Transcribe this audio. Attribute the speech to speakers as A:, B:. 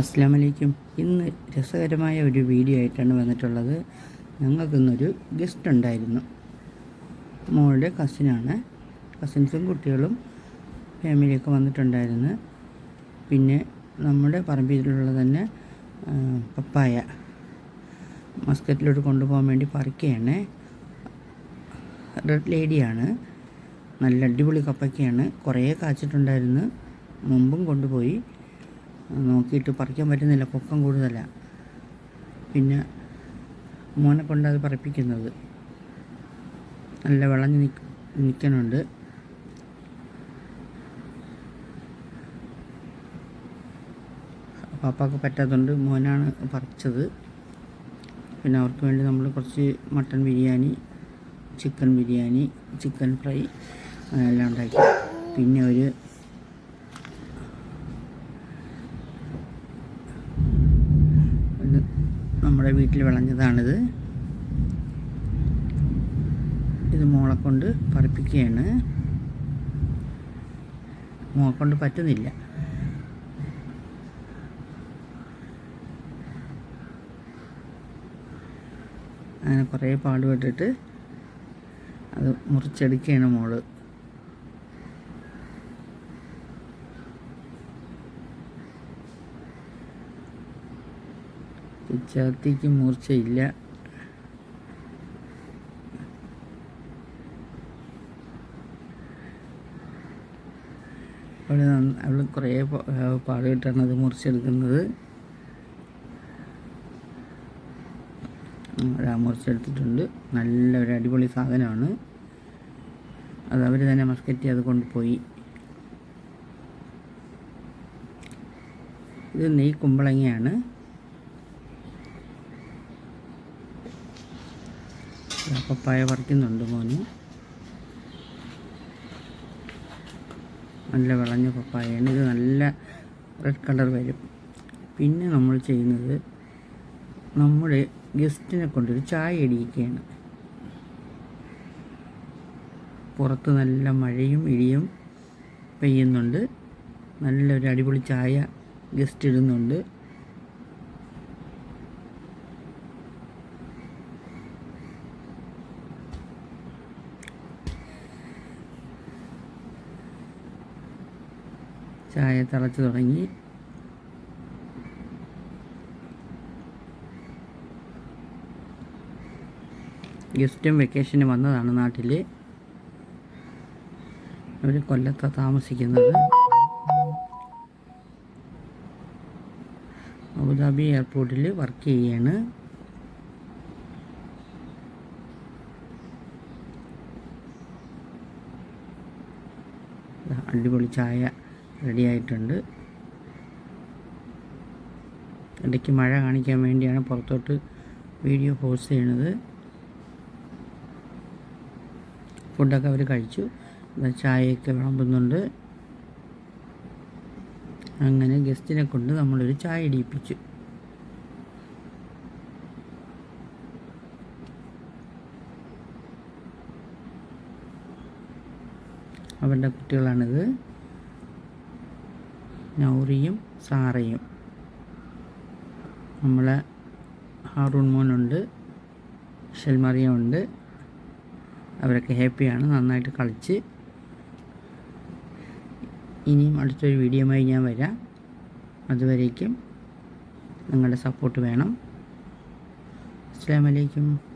A: അസ്സാം വലൈക്കും ഇന്ന് രസകരമായ ഒരു വീഡിയോ ആയിട്ടാണ് വന്നിട്ടുള്ളത്. ഞങ്ങൾക്കിന്നൊരു ഗസ്റ്റ് ഉണ്ടായിരുന്നു. മോളുടെ കസിനാണ് കസിൻസും കുട്ടികളും ഫാമിലിയൊക്കെ വന്നിട്ടുണ്ടായിരുന്നു. പിന്നെ നമ്മുടെ പറമ്പിലുള്ള തന്നെ പപ്പായ. മസ്കറ്റിലോട്ട് കൊണ്ടുപോകാൻ വേണ്ടി പറിക്കുകയാണ് റെഡ് ലേഡിയാണ്. നല്ല അടിപൊളി കപ്പയ്ക്കാണ്. കുറേ കാച്ചിട്ടുണ്ടായിരുന്നു. മുമ്പും കൊണ്ടുപോയി. നോക്കിയിട്ട് പറിക്കാൻ പറ്റുന്നില്ല. പൊക്കം കൂടുതലാണ് പിന്നെ മോനെ കൊണ്ടത് പറപ്പിക്കുന്നത്. നല്ല വിളഞ്ഞ് നിൽക്ക് നിൽക്കുന്നുണ്ട് പാപ്പാക്ക് പറ്റാത്തതുകൊണ്ട് മോനാണ് പറിച്ചത്. പിന്നെ അവർക്ക് വേണ്ടി നമ്മൾ കുറച്ച് mutton biryani chicken biryani chicken fry എല്ലാം ഉണ്ടാക്കി. പിന്നെ ഒരു ഇത് നമ്മുടെ വീട്ടിൽ വിളഞ്ഞതാണിത്. ഇത് മോളെ കൊണ്ട് പറപ്പിക്കുകയാണ്. മോളെ കൊണ്ട് പറ്റുന്നില്ല. അങ്ങനെ കുറേ പാടുപെട്ടിട്ട് അത് മുറിച്ചെടുക്കുകയാണ് മോൾ. പിച്ചാത്തിക്ക് മൂർച്ചയില്ല. അവൾ അവൾ കുറേ പാടുകിട്ടാണ് അത് മുറിച്ചെടുക്കുന്നത് ആ മുറിച്ചെടുത്തിട്ടുണ്ട് നല്ല ഒരു അടിപൊളി സാധനമാണ്. അത് അവർ തന്നെ മസ്കറ്റി അത് കൊണ്ടുപോയി. ഇത് നെയ് കുമ്പളങ്ങയാണ് പപ്പായ പറിക്കുന്നുണ്ട് മോന്. നല്ല വിളഞ്ഞ പപ്പായാണ്. ഇത് നല്ല റെഡ് കളർ വരും. പിന്നെ നമ്മൾ ചെയ്യുന്നത് നമ്മുടെ ഗസ്റ്റിനെ കൊണ്ടൊരു ചായ ഇടിയിക്കുകയാണ്. പുറത്ത് നല്ല മഴയും ഇടിയും പെയ്യുന്നുണ്ട്. നല്ലൊരു അടിപൊളി ചായ ഗസ്റ്റ് ഇടുന്നുണ്ട്. ചായ തിളച്ച് തുടങ്ങി. ഗസ്റ്റും വെക്കേഷന് വന്നതാണ് നാട്ടിൽ അവർ കൊല്ലത്താണ് താമസിക്കുന്നത്. അബുദാബി എയർപോർട്ടിൽ വർക്ക് ചെയ്യാണ്. അടിപൊളി ചായ. റെഡി ആയിട്ടുണ്ട് ഇടയ്ക്ക് മഴ കാണിക്കാൻ വേണ്ടിയാണ് പുറത്തോട്ട് വീഡിയോ പോസ്റ്റ് ചെയ്യണത്. ഫുഡൊക്കെ അവർ കഴിച്ചു. ചായയൊക്കെ വിളമ്പുന്നുണ്ട്. അങ്ങനെ ഗസ്റ്റിനെ കൊണ്ട് നമ്മളൊരു ചായ ഇടിയിപ്പിച്ചു അവരുടെ കുട്ടികളാണിത്. നൗറിയും സാറയും. നമ്മളെ ഹാറൂൺ മോനുണ്ട് ഷെൽമറിയ ഉണ്ട് അവരൊക്കെ ഹാപ്പിയാണ് നന്നായിട്ട് കളിച്ച്. ഇനിയും അടുത്തൊരു വീഡിയോയുമായി ഞാൻ വരാം. അതുവരേക്കും നിങ്ങളുടെ സപ്പോർട്ട് വേണം. അസ്സാം വലൈക്കും